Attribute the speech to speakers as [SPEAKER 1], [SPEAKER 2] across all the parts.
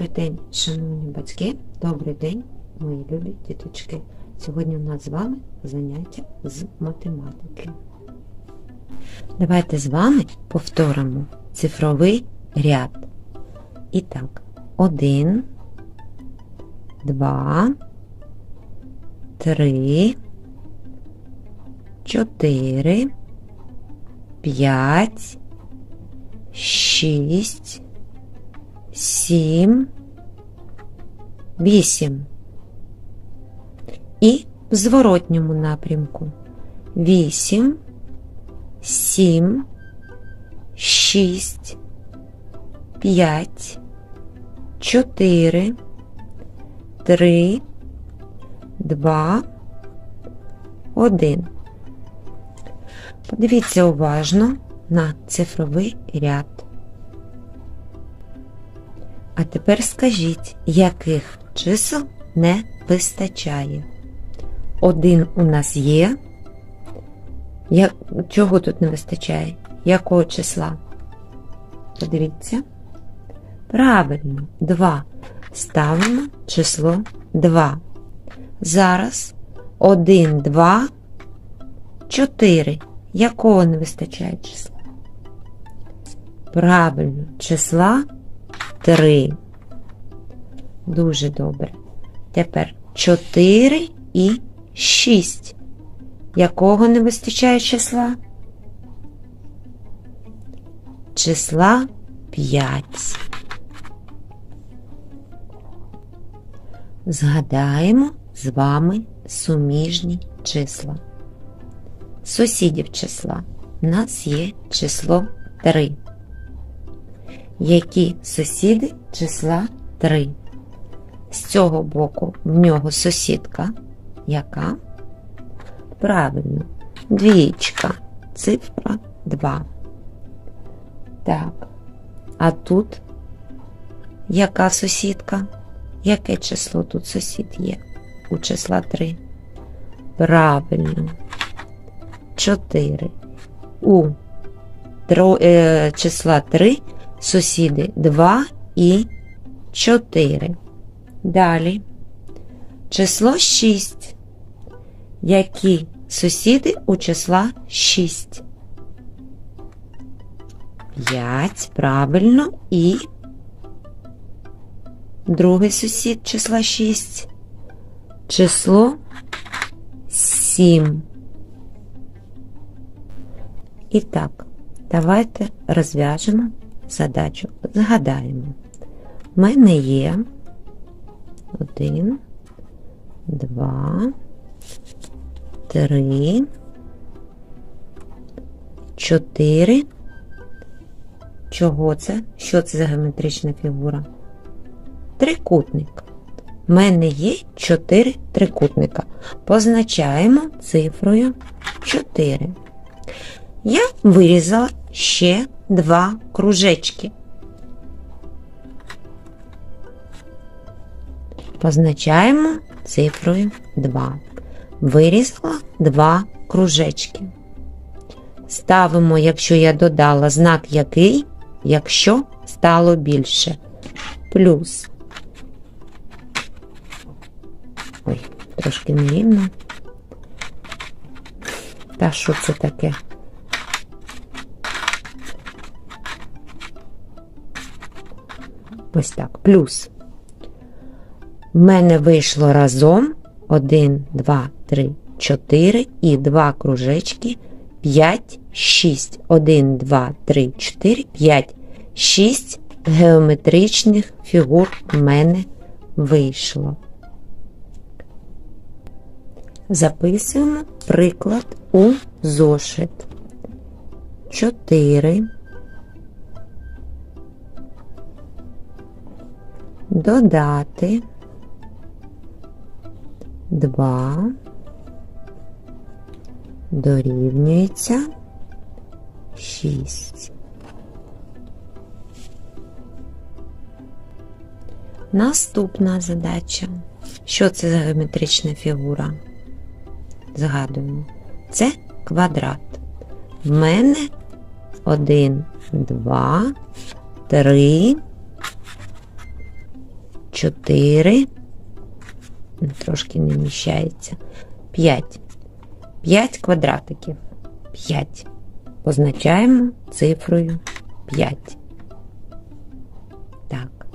[SPEAKER 1] Добрий день, шановні батьки, добрий день, мої любі діточки. Сьогодні у нас з вами заняття з математики. Давайте з вами повторимо цифровий ряд. І так, один, два, три, чотири, п'ять, шість сім, вісім. І в зворотньому напрямку. Вісім, сім, шість, п'ять, чотири, три, два, один. Подивіться уважно на цифровий ряд. А тепер скажіть, яких чисел не вистачає? Один у нас є. Я... Чого тут не вистачає? Якого числа? Подивіться. Правильно, 2. Ставимо число 2. Зараз 1, 2, 4. Якого не вистачає числа? Правильно, числа 3. Дуже добре. Тепер 4 і 6. Якого не вистачає числа? Числа 5. Згадаємо з вами суміжні числа. Сусідів числа. У нас є число 3 які сусіди числа 3. З цього боку в нього сусідка, яка? Правильно, двічка, цифра 2. Так. А тут яка сусідка? Яке число тут сусід є? У числа 3? Правильно. 4. У тро, е, числа 3 сусіди 2 і 4. Далі число 6. Які сусіди у числа 6? 5, правильно, і другий сусід числа 6. Число 7. І так, давайте розв'яжемо задачу. Згадаємо. У мене є один, два, три, чотири. Чого це? Що це за геометрична фігура? Трикутник. У мене є чотири трикутника. Позначаємо цифрою 4. Я вирізала ще два кружечки. Позначаємо цифрою 2. Вирізала два кружечки. Ставимо, якщо я додала знак який, якщо стало більше. Плюс. Ой, трошки нерівно. Та що це таке? Ось так, плюс. В мене вийшло разом 1, 2, 3, 4 і 2 кружечки 5, 6. 1, 2, 3, 4, 5, 6 геометричних фігур в мене вийшло. Записуємо приклад у зошит. 4 додати 2 дорівнюється 6. Наступна задача. Що це за геометрична фігура? Згадуємо. Це квадрат. В мене 1, 2, 3, 4. Трошки не вміщається. 5. 5 квадратиків. 5. Позначаємо цифрою 5. Так.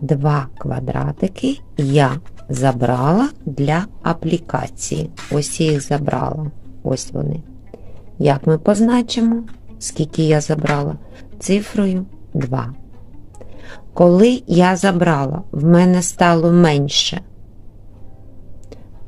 [SPEAKER 1] Два квадратики я забрала для аплікації. Ось я їх забрала. Ось вони. Як ми позначимо, скільки я забрала? Цифрою 2. Коли я забрала, в мене стало менше,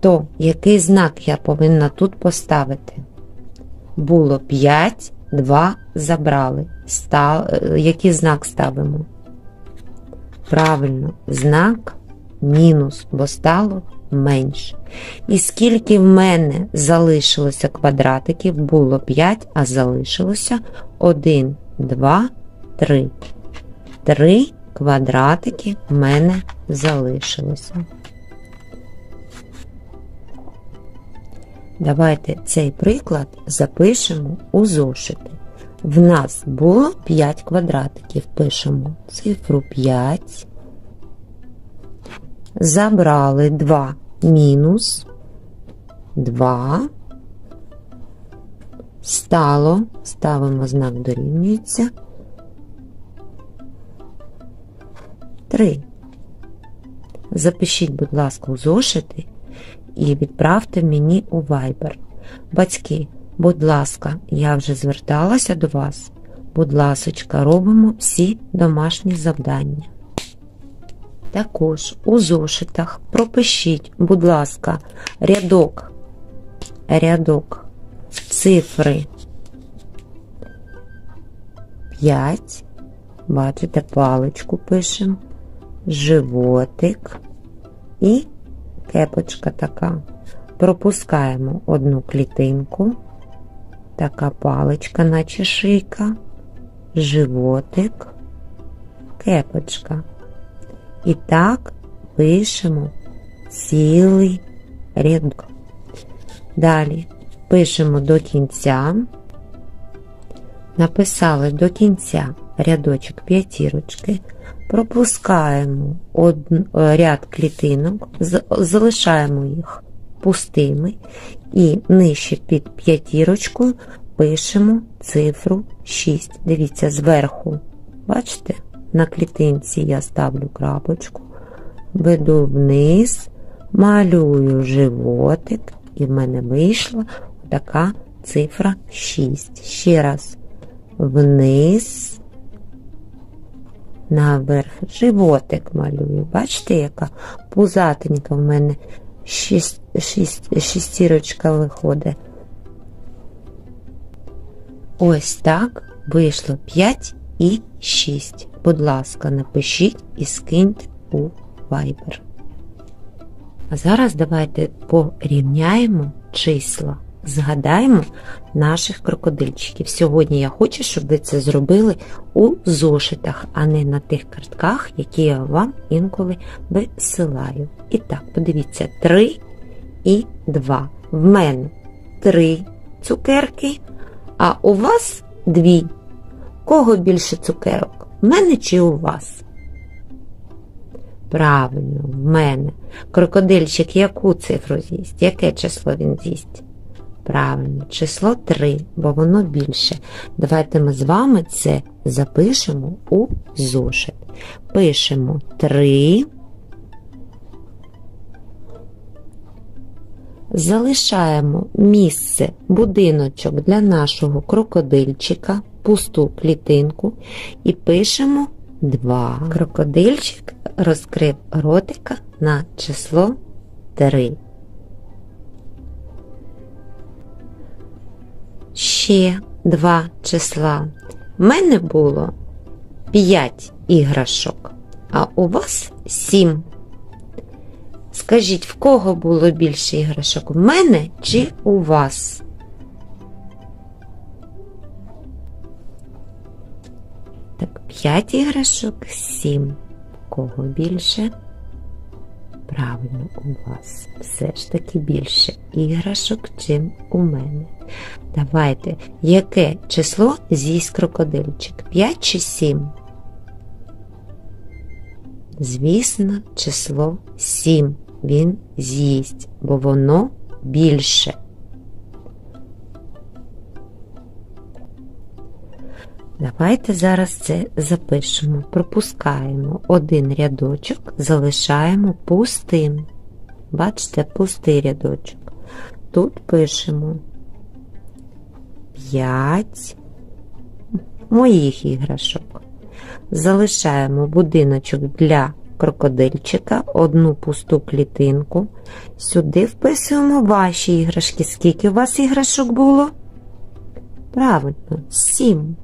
[SPEAKER 1] то який знак я повинна тут поставити? Було 5, 2 забрали. Став... Який знак ставимо? Правильно, знак мінус, бо стало менше. І скільки в мене залишилося квадратиків, було 5, а залишилося 1, 2, 3. 3 квадратики в мене залишилося. Давайте цей приклад запишемо у зошити. В нас було 5 квадратиків. Пишемо цифру 5. Забрали 2 мінус 2. Стало, ставимо знак дорівнюється. 3. Запишіть, будь ласка, у зошити і відправте мені у Viber. Батьки, будь ласка, я вже зверталася до вас. Будь ласочка, робимо всі домашні завдання. Також у зошитах пропишіть, будь ласка, рядок, рядок цифри 5. Бачите, паличку пишемо, животик і кепочка така. Пропускаємо одну клітинку, така паличка, наче шийка, животик, кепочка. І так пишемо цілий рядок. Далі пишемо до кінця, написали до кінця рядочок п'ятірочки, пропускаємо один, ряд клітинок, залишаємо їх пустими і нижче під п'ятірочкою пишемо цифру 6. Дивіться, зверху, бачите, на клітинці я ставлю крапочку, веду вниз, малюю животик, і в мене вийшла така цифра 6. Ще раз вниз, наверх, животик малюю. Бачите, яка пузатенька в мене шість, шість, шістірочка виходить. Ось так вийшло 5 і 6. Будь ласка, напишіть і скиньте у Viber. А зараз давайте порівняємо числа. Згадаємо наших крокодильчиків. Сьогодні я хочу, щоб ви це зробили у зошитах, а не на тих картках, які я вам інколи висилаю. І так, подивіться, 3 і 2. В мене 3 цукерки, а у вас 2. Кого більше цукерок? В мене чи у вас? Правильно, в мене. Крокодильчик яку цифру з'їсть? Яке число він з'їсть? Правильно, число 3, бо воно більше. Давайте ми з вами це запишемо у зошит. Пишемо 3. Залишаємо місце, будиночок для нашого крокодильчика, пусту клітинку і пишемо 2. Крокодильчик розкрив ротика на число 3. Ще два числа. В мене було 5 іграшок, а у вас 7. Скажіть, в кого було більше іграшок? В мене чи у вас? Так, 5 іграшок, 7. В кого більше? Правильно, у вас все ж таки більше іграшок, чим у мене. Давайте, яке число з'їсть крокодильчик? 5 чи 7? Звісно, число 7 він з'їсть, бо воно більше. Давайте зараз це запишемо. Пропускаємо один рядочок, залишаємо пустим. Бачите, пустий рядочок. Тут пишемо 5 моїх іграшок. Залишаємо будиночок для крокодильчика, одну пусту клітинку. Сюди вписуємо ваші іграшки. Скільки у вас іграшок було? Правильно, 7.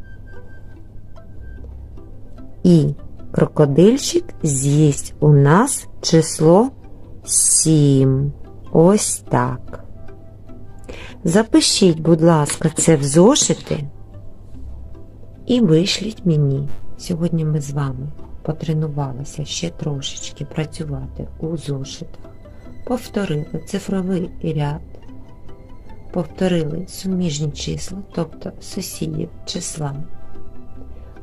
[SPEAKER 1] І крокодильчик з'їсть у нас число 7. Ось так. Запишіть, будь ласка, це в зошити і вишліть мені. Сьогодні ми з вами потренувалися ще трошечки працювати у зошитах. Повторили цифровий ряд, повторили суміжні числа, тобто сусідів числа.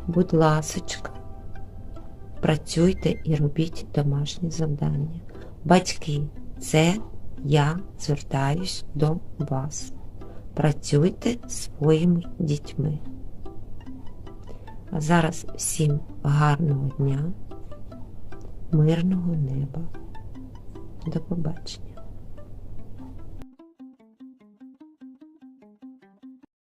[SPEAKER 1] Будь ласочка, працюйте і робіть домашні завдання. Батьки, це я звертаюсь до вас. Працюйте своїми дітьми. А зараз всім гарного дня, мирного неба. До побачення.